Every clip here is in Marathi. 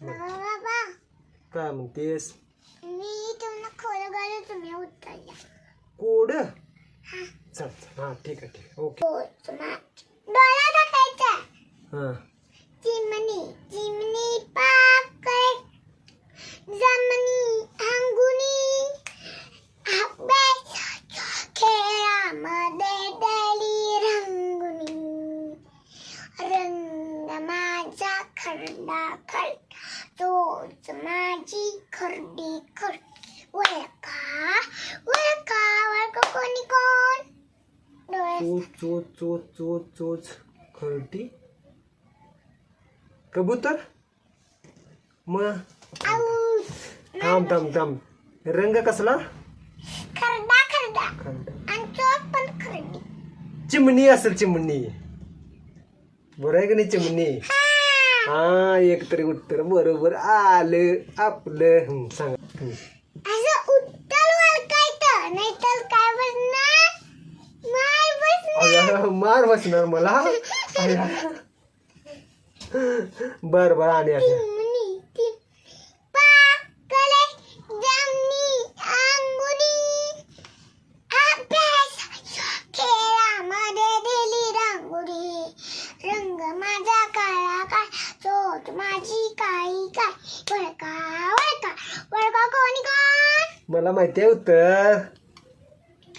बाबा काय म्हणतेस? मी तुम्हाला खोलं घालू तुम्ही उत्तरला कोड हा. चल चल. हा ठीक आहे ठीक आहे. ओके. हो तुम्हा डोळा टाकायचा. हां. माझा खरडा खरडा तोच माझी खरडी खरडी वळका वळका वळका कोणी कोण डोळे चोच चोच चोच चोच चोच खरटी कबूतर मग आऊट थांब थांब थांब रंग कसला खरडा खरडा खरडा आणि चोच पण खरडी चिमणी असेल चिमणी बरं आहे का नाही चिमणी हा एक तरी उत्तर बरोबर आलं आपलं. सांगा. असं उत्तर वळकायचं नाहीतर काय बसणार? मार बसणार. अय्या, मार बसणार मला? अय्या. बर बर आणि आता माझी काळी काय? वळका वळका वळका कोणी कोण? मला माहिती आहे उत्तर.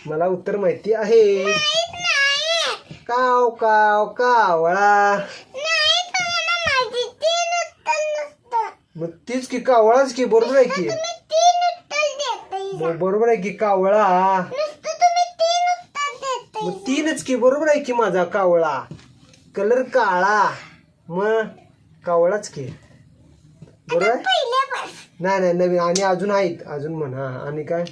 मला उत्तर माहिती आहे. माहीत नाही काव काव कावळा. नाही तुम्हाला माहिती तीन उत्तर नसतं. मग तीच की कावळाच की? बरोबर आहे की? तुम्ही तीन उत्तर देताय. मग बरोबर आहे की कावळा? नुसतं तुम्ही तीन उत्तर देताय. मग तीनच की? बरोबर आहे की माझा कावळा? कलर काळा. मग? कावळाच की. बरोबर? आहे नाही नाही नवीन. आणि अजून आहेत. अजून म्हण. हा आणि काय?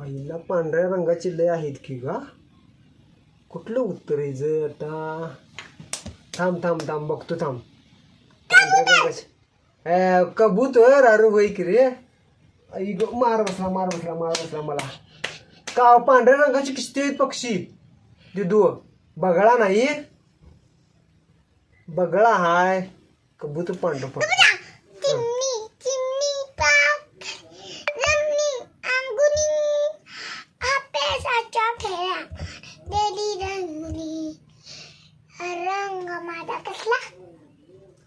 आईला पांढऱ्या रंगाची लय आहेत की का कुठलं उत्तर आहे ज आता? थांब थांब थांब बघतो थांब. पांढऱ्या रंगाची ए, कबूतर अरे वै की रे? ग मार बसला मार बसला मार बसला मला. का पांढऱ्या रंगाची किस्ती आहेत पक्षी. दिदू बगळा नाही? बगळा हाय. कबूतर पांढरं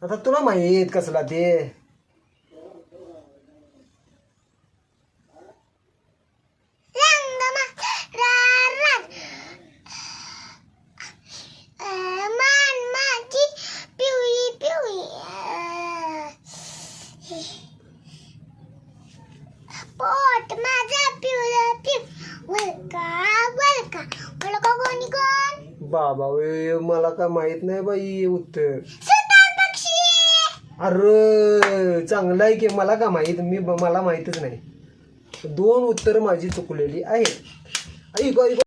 आता तुला माहीत कसला ते. पोट माझा पिवळं पिव वळका कोणी कोण? बाबा वे मला काय माहीत नाही बाई उत्तर. अरे चांगलं आहे की मला का माहीत? मी मला माहीतच नाही. दोन उत्तर माझी चुकलेली आहेत. ऐक ऐक.